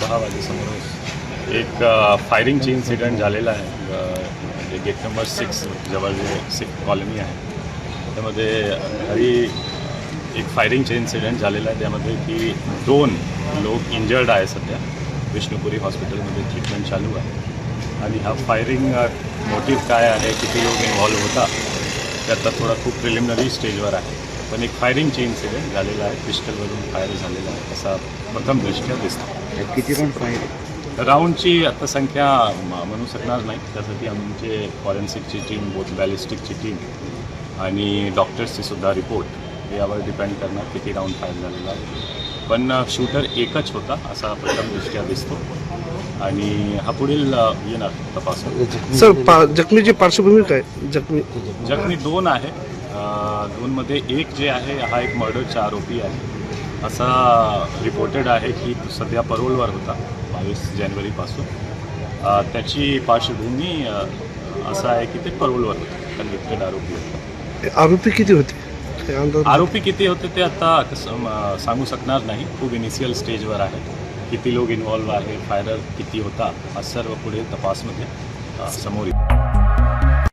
दहा वाजेसमोर एक फायरिंगची इन्सिडेंट झालेला आहे. म्हणजे गेट नंबर सिक्स जवळ जे सिक्स कॉलनी आहे. त्यामध्ये घरी एक फायरिंगचे इन्सिडेंट झालेला आहे. त्यामध्ये की दोन लोक इंजर्ड आहे सध्या. विष्णुपुरी हॉस्पिटलमध्ये ट्रीटमेंट चालू आहे. आणि हा फायरिंग मोटिव्ह काय आहे किती लोक इन्व्हॉल्व्ह होता त्याचा थोडा खूप प्रिलिमिनरी स्टेजवर आहे. पण एक फायरिंगचे इन्सिडेंट झालेला आहे. पिस्टलवरून फायर झालेला आहे. असा प्रथम दृष्ट्या दिसतो. किती पण फायर राऊंडची आता संख्या म- म्हणू शकणार नाही. त्यासाठी आमचे फॉरेन्सिकची टीम बोथ बॅलिस्टिकची टीम आणि डॉक्टर्सची सुद्धा रिपोर्ट यावर डिपेंड करणार किती राऊंड फायर झालेला आहे. पण शूटर एकच होता असा प्रथम दृष्ट्या दिसतो. आणि हा पुढील येणार तपासून. सर पा जखमीची पार्श्वभूमी काय? जखमी जखमी दोन आहे. दोनमध्ये एक जे आहे हा एक मर्डरचा आरोपी आहे. असा रिपोर्टेड आहे की सध्या परोलवर होता बावीस जानेवारीपासून त्याची पार्श्वभूमी असं आहे की ते परोलवर होते कन्व्हिक्टेड आरोपी होते. आरोपी किती होते? आरोपी किती होते ते आता सांगू शकणार नाही. खूप इनिशियल स्टेजवर आहे. किती लोक इन्व्हॉल्व आहे फायरर किती होता हा सर्व पुढे तपासमध्ये समोर येईल.